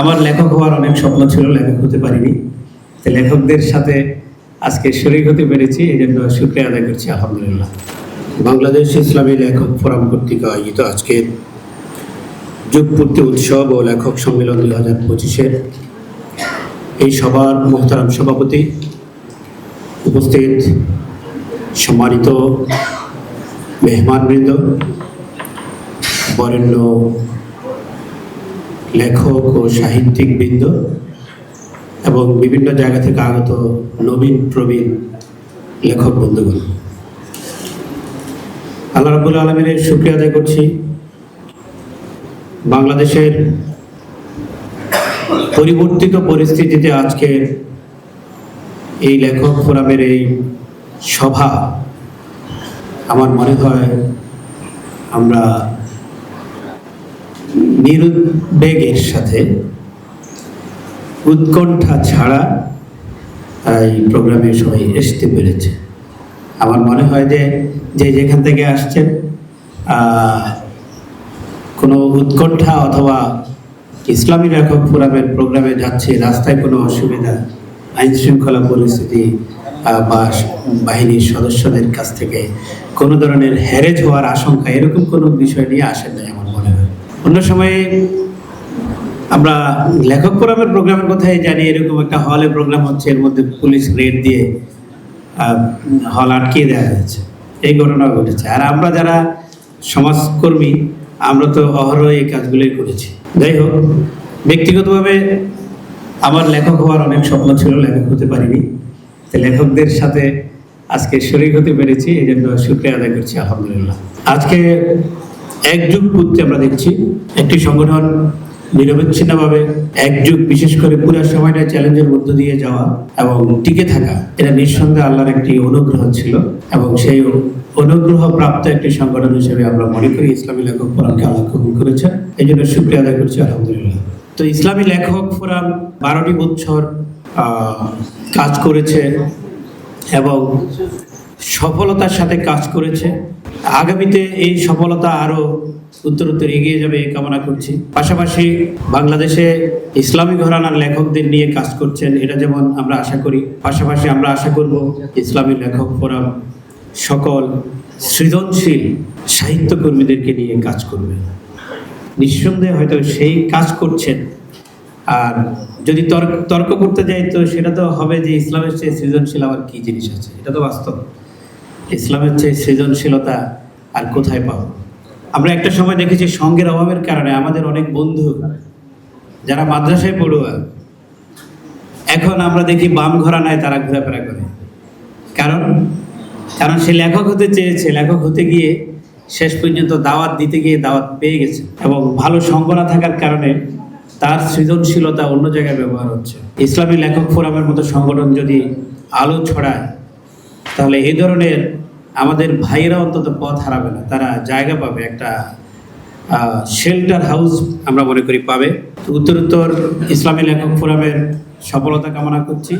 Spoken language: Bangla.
আমার লেখক হওয়ার অনেক স্বপ্ন ছিল, লেখক হতে পারিনি। তো লেখকদের সাথে আজকে শরীর হতে পেরেছি এই জন্য শুক্রিয়া আদায় করছি, আলহামদুলিল্লাহ। বাংলাদেশ ইসলামী লেখক ফোরাম কর্তৃক আয়োজিত আজকের যুগপূর্তি উৎসব ও লেখক সম্মেলন দুই হাজার পঁচিশের এই সভার মোহতারাম সভাপতি উপস্থিত সম্মানিত মেহমানবৃন্দ, বরেণ্য লেখক ও সাহিত্যিক বৃন্দ এবং বিভিন্ন জায়গা থেকে আগত নবীন প্রবীণ লেখক বন্ধুগণ। আল্লাহ রাবুল আলমিনের শুক্রিয়া আদায় করছি। বাংলাদেশের পরিবর্তিত পরিস্থিতিতে আজকে এই লেখক ফোরামের এই সভা, আমার মনে হয় আমরা নিরুদ্বেগের সাথে উৎকণ্ঠা ছাড়া এই প্রোগ্রামে সবাই আসতে পেরেছে। আমার মনে হয় যে যে যেখান থেকে আসছেন কোনো উৎকণ্ঠা অথবা ইসলামী লেখক ফোরামের প্রোগ্রামে যাচ্ছে, রাস্তায় কোনো অসুবিধা আইন শৃঙ্খলা পরিস্থিতি বা বাহিনীর সদস্যদের কাছ থেকে কোনো ধরনের হ্যারেজ হওয়ার আশঙ্কা, এরকম কোনো বিষয় নিয়ে আসেন না আমার অন্য সময়ে আমরা লেখক ফোরামের প্রোগ্রামের কথাই জানি, এরকম একটা হলে প্রোগ্রাম হচ্ছে, এর মধ্যে পুলিশ রেড দিয়ে হল আটকিয়ে দেওয়া হয়েছে। এই ঘটনা ঘটেছে। আর আমরা যারা সমাজকর্মী, আমরা তো অহরহ এই কাজগুলোই করেছি। যাই হোক, ব্যক্তিগতভাবে আমার লেখক হওয়ার অনেক স্বপ্ন ছিল, লেখক হতে পারিনি। লেখকদের সাথে আজকে শরীর হতে পেরেছি এই জন্য শুক্রিয়া আদায় করছি, আলহামদুলিল্লাহ। আজকে এক করতে আমরা দেখছি। একটি সংগঠন নিরবিচ্ছিন্নভাবে এক যুগ বিশেষ করে পুরো সময়টা চ্যালেঞ্জের মধ্য দিয়ে যাওয়া এবং টিকে থাকা এটা নিঃসন্দেহে আল্লাহর একটি অনুগ্রহ ছিল এবং সেই অনুগ্রহ প্রাপ্ত একটি সংগঠন হিসেবে আমরা মনে করি ইসলামী লেখক ফোরামকে আল্লাহ কবুল করেছেন। এই জন্য শুক্রিয়া আদায় করছি আলহামদুলিল্লাহ। তো ইসলামী লেখক ফোরাম বারোটি আহ, কাজ করেছে এবং সফলতার সাথে কাজ করেছে। আগামীতে এই সফলতা আরও উত্তরোত্তর এগিয়ে যাবে কামনা করছি। পাশাপাশি বাংলাদেশে ইসলামী ঘরানার লেখকদের নিয়ে কাজ করছেন, এটা যেমন আমরা আশা করি। পাশাপাশি আমরা আশা করব ইসলামী লেখক ফোরাম সকল সৃজনশীল সাহিত্যকর্মীদেরকে নিয়ে কাজ করবে। নিঃসন্দেহে হয়তো সেই কাজ করছেন। আর যদি তর্ক তর্ক করতে যাই তো সেটা তো হবে যে ইসলামের চেয়ে সৃজনশীল আবার কি জিনিস আছে? এটা তো বাস্তব। ইসলামের চেয়ে সৃজনশীলতা আর কোথায় পাবো? আমরা একটা সময় দেখেছি সঙ্গের অভাবের কারণে আমাদের অনেক বন্ধু যারা মাদ্রাসায় পড়ুয়া, এখন আমরা দেখি বাম ঘরানায় তারা ঘোরাফেরা করে। কারণ কারণ সে লেখক হতে চেয়েছে, লেখক হতে গিয়ে শেষ পর্যন্ত দাওয়াত দিতে গিয়ে দাওয়াত পেয়ে গেছে এবং ভালো সঙ্গ না থাকার কারণে তার সৃজনশীলতা অন্য জায়গায় ব্যবহার হচ্ছে। ইসলামী লেখক ফোরামের মতো সংগঠন যদি আলো ছড়ায় তাহলে এই ধরনের আমাদের ভাইরা অন্তত পথ হারাবে না, তারা জায়গা পাবে, একটা শেল্টার হাউস আমরা মনে করি পাবে। উত্তরোত্তর ইসলামী লেখক ফোরামের সফলতা কামনা করছি।